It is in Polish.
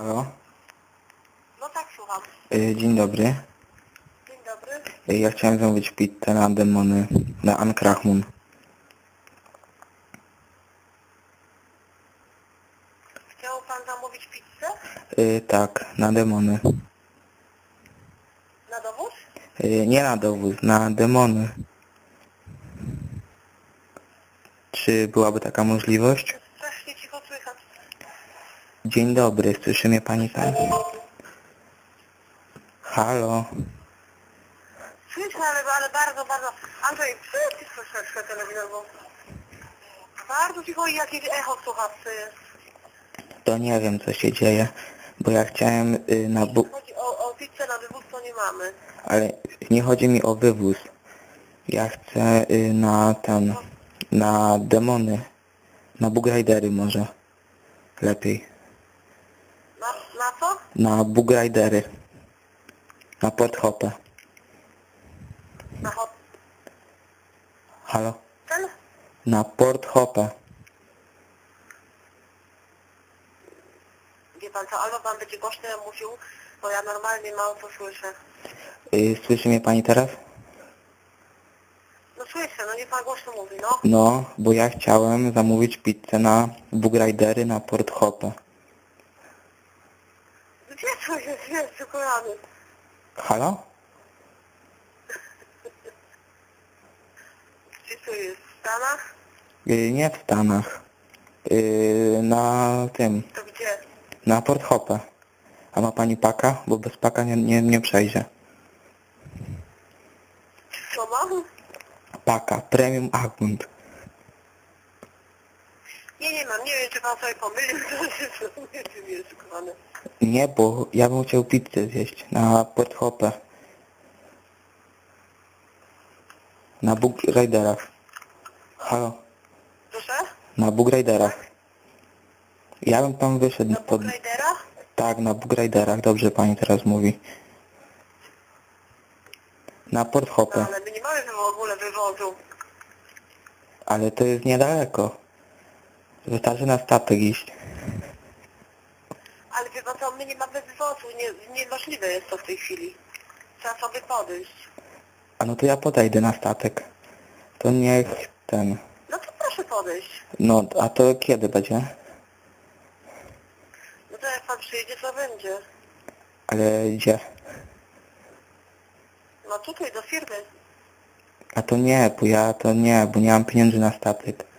Halo? No tak, słucham. Y, Dzień dobry. Dzień dobry. Y, Ja chciałem zamówić pizzę na demony, na Ankrachmun. Chciał pan zamówić pizzę? Y, Tak, na demony. Na dowóz? Y, Nie na dowóz, na demony. Czy byłaby taka możliwość? Dzień dobry, słyszy mnie pani tam? Halo? Słyszę, ale, ale bardzo, bardzo... Andrzej, przyjdź troszeczkę telewizor, bo... Bardzo cicho i jakieś echo słuchawce jest. To nie wiem co się dzieje, bo ja chciałem y, na bu... Chodzi o, o pizzę na wywóz, to nie mamy. Ale nie chodzi mi o wywóz. Ja chcę y, na ten, na demony, na bugridery może. Lepiej. Na, na co? Na bugridery. Na podhopę. Na hotel? Halo? Ten? Na porthopę. Wie pan co, albo pan będzie głośno mówił, bo ja normalnie mało co słyszę. Y, słyszy mnie pani teraz? No słyszę, no nie pan głośno mówi, no. No, bo ja chciałem zamówić pizzę na bugridery na porthopę. Gdzie jest? Jest, czekolady. Halo? Gdzie to jest? W Stanach? Y, nie w Stanach. Y, na tym, To gdzie? na porthopę. A ma pani paka? Bo bez paka nie, nie, nie przejdzie. Co mam? Paka, premium Agunt. Nie, nie mam. Nie wiem, czy pan sobie pomylił. Wiem, jest. Nie, bo ja bym chciał pizzę zjeść na porthopę. Na Bug Riderach. Halo? Proszę? Na Bug Riderach. Ja bym tam wyszedł Na pod... Bookridera? Tak, na Bug Riderach, dobrze pani teraz mówi. Na No, porthopę. ale my nie mamy w ogóle wywozu. Ale to jest niedaleko. Wystarczy na statek iść. Ale wie pan co, my nie mamy wywozu. Nie, niemożliwe jest to w tej chwili. Trzeba sobie podejść. A no to ja podejdę na statek. To niech ten... No to proszę podejść. No, a to kiedy będzie? No to jak pan przyjedzie, to będzie. Ale gdzie? No tutaj, do firmy. A to nie, bo ja to nie, bo nie mam pieniędzy na statek.